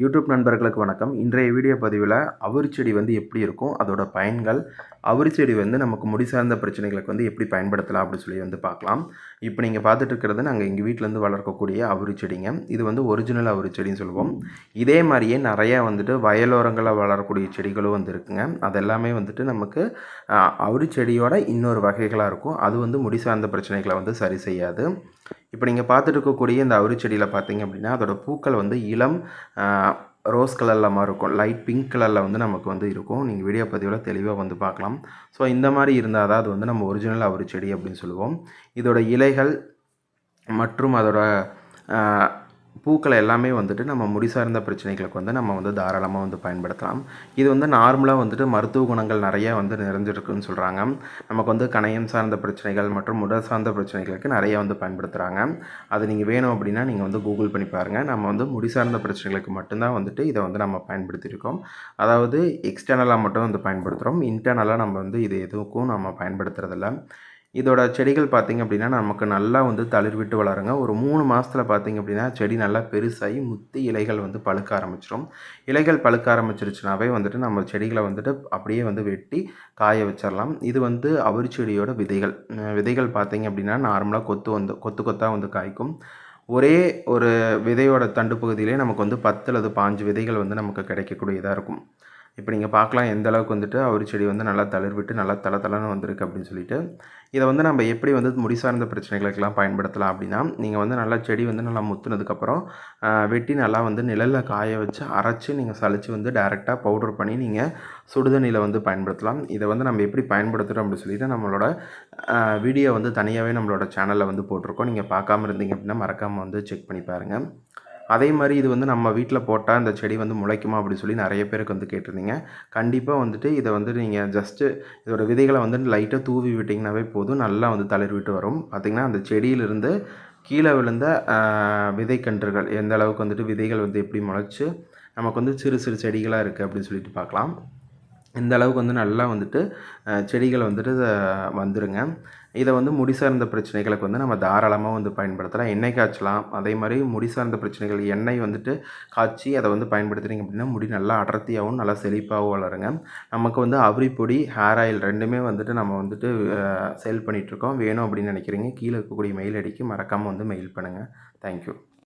YouTube நண்பர்களுக்கு வணக்கம். இன்றைய வீடியோ பதிவில் அவரிச்செடி செடி வந்து எப்படி இருக்கும் அதோட பயன்கள் அவரிச்செடி செடி வந்து நமக்கு முடி சார்ந்த பிரச்சனைகளுக்கு வந்து எப்படி பயன்படுத்தலாம் அப்படின்னு சொல்லி வந்து பார்க்கலாம். இப்போ நீங்கள் பார்த்துட்டு இருக்கிறது நாங்கள் எங்கள் வீட்டிலேருந்து வளர்க்கக்கூடிய அவரி செடிங்க. இது வந்து ஒரிஜினல் அவரிச்செடின்னு செடின்னு சொல்லுவோம். இதே மாதிரியே நிறையா வந்துட்டு வயலோரங்களில் வளரக்கூடிய செடிகளும் வந்து இருக்குங்க. அதெல்லாமே வந்துட்டு நமக்கு ஆஹ், செடியோட இன்னொரு வகைகளாக இருக்கும். அது வந்து முடி சார்ந்த பிரச்சனைகளை வந்து சரி செய்யாது. இப்போ நீங்கள் பார்த்துட்டு இருக்கக்கூடிய இந்த அவுரி செடியில் பார்த்தீங்க அப்படின்னா அதோட பூக்கள் வந்து இளம் ரோஸ் கலரில் மாதிரி இருக்கும். லைட் பிங்க் கலரில் வந்து நமக்கு வந்து இருக்கும். நீங்கள் வீடியோ பதிவில் தெளிவாக வந்து பார்க்கலாம். ஸோ இந்த மாதிரி இருந்தால் தான் அது வந்து நம்ம ஒரிஜினல் அவுரி செடி அப்படின்னு சொல்லுவோம். இதோட இலைகள் மற்றும் அதோட பூக்களை எல்லாமே வந்துட்டு நம்ம முடி சார்ந்த பிரச்சனைகளுக்கு வந்து நம்ம வந்து தாராளமாக வந்து பயன்படுத்தலாம். இது வந்து நார்மலாக வந்துட்டு மருத்துவ குணங்கள் நிறைய வந்து நிறைஞ்சிருக்குன்னு சொல்கிறாங்க நமக்கு வந்து கணையம் சார்ந்த பிரச்சனைகள் மற்றும் உடல் சார்ந்த பிரச்சனைகளுக்கு நிறைய வந்து பயன்படுத்துகிறாங்க அது நீங்கள் வேணும் அப்படின்னா நீங்கள் வந்து கூகுள் பண்ணி பாருங்கள் நம்ம வந்து முடி சார்ந்த பிரச்சனைகளுக்கு மட்டும்தான் வந்துட்டு இதை வந்து நம்ம பயன்படுத்தியிருக்கோம். அதாவது எக்ஸ்டர்னலாக மட்டும் வந்து பயன்படுத்துகிறோம் இன்டர்னலாக நம்ம வந்து இது எதுக்கும் நம்ம பயன்படுத்துறதில்ல. இதோட செடிகள் பார்த்திங்க அப்படின்னா நமக்கு நல்லா வந்து தளிர் விட்டு வளருங்க. ஒரு மூணு மாதத்தில் பார்த்திங்க அப்படின்னா செடி நல்லா பெருசாகி முத்தி இலைகள் வந்து பழுக்க ஆரம்பிச்சிடும் இலைகள் பழுக்க ஆரம்பிச்சிருச்சுனாவே வந்துட்டு நம்ம செடிகளை வந்துட்டு அப்படியே வந்து வெட்டி காய வச்சிடலாம் இது வந்து அவரிச்செடியோட செடியோட விதைகள் விதைகள் பார்த்திங்க அப்படின்னா நார்மலாக கொத்து வந்து கொத்து கொத்தாக வந்து காய்க்கும். ஒரே ஒரு விதையோட தண்டு பகுதியிலே நமக்கு வந்து பத்து அல்லது பாஞ்சு விதைகள் வந்து நமக்கு கிடைக்கக்கூடியதாக இருக்கும். இப்போ நீங்கள் பார்க்கலாம் எந்த அளவுக்கு வந்துட்டு அவரி செடி வந்து நல்லா தளர்விட்டு நல்லா தள தளன்னு வந்திருக்கு அப்படின்னு சொல்லிட்டு. இதை வந்து நம்ம எப்படி வந்து முடி சார்ந்த பிரச்சனைகளுக்கெல்லாம் பயன்படுத்தலாம் அப்படின்னா நீங்கள் வந்து நல்லா செடி வந்து நல்லா முத்துனதுக்கப்புறம் வெட்டி நல்லா வந்து நிழலில் காய வச்சு அரைச்சி நீங்கள் சளிச்சு வந்து டைரெக்டாக பவுடர் பண்ணி நீங்கள் சுடுதண்ணியில் வந்து பயன்படுத்தலாம். இதை வந்து நம்ம எப்படி பயன்படுத்துகிறோம் அப்படின்னு சொல்லிட்டு நம்மளோட வீடியோ வந்து தனியாகவே நம்மளோட சேனலில் வந்து போட்டிருக்கோம். நீங்கள் பார்க்காம இருந்தீங்க அப்படின்னா மறக்காமல் வந்து செக் பண்ணி பாருங்கள் அதே மாதிரி இது வந்து நம்ம வீட்டில் போட்டால் இந்த செடி வந்து முளைக்குமா அப்படின்னு சொல்லி நிறைய பேருக்கு வந்து கேட்டிருந்தீங்க. கண்டிப்பாக வந்துட்டு இதை வந்து நீங்கள் ஜஸ்ட்டு இதோட விதைகளை வந்து லைட்டாக தூவி விட்டிங்கனாவே போதும். நல்லா வந்து தளிர் விட்டு வரும். பார்த்திங்கன்னா அந்த செடியிலிருந்து கீழே விழுந்த விதைக்கன்றுகள் எந்த அளவுக்கு வந்துட்டு விதைகள் வந்து எப்படி முளைச்சி நமக்கு வந்து சிறு சிறு செடிகளாக இருக்குது அப்படின்னு சொல்லிட்டு பார்க்கலாம். இந்த அளவுக்கு வந்து நல்லா வந்துட்டு செடிகள் வந்துட்டு வந்துடுங்க வந்துருங்க. இதை வந்து முடி சார்ந்த பிரச்சனைகளுக்கு வந்து நம்ம தாராளமாக வந்து பயன்படுத்தலாம். எண்ணெய் காய்ச்சலாம் அதே மாதிரி முடி சார்ந்த பிரச்சனைகள் எண்ணெய் வந்துட்டு காய்ச்சி அதை வந்து பயன்படுத்துகிறீங்க அப்படின்னா முடி நல்லா அடர்த்தியாகவும் நல்லா செழிப்பாகவும் வளருங்க. நமக்கு வந்து அவரிப்பொடி ஹேர் ஆயில் ரெண்டுமே வந்துட்டு நம்ம வந்துட்டு சேல் பண்ணிகிட்ருக்கோம் வேணும் அப்படின்னு நினைக்கிறீங்க கீழே இருக்கக்கூடிய மெயில் அடிக்கு மறக்காமல் வந்து மெயில் பண்ணுங்கள் தேங்க்யூ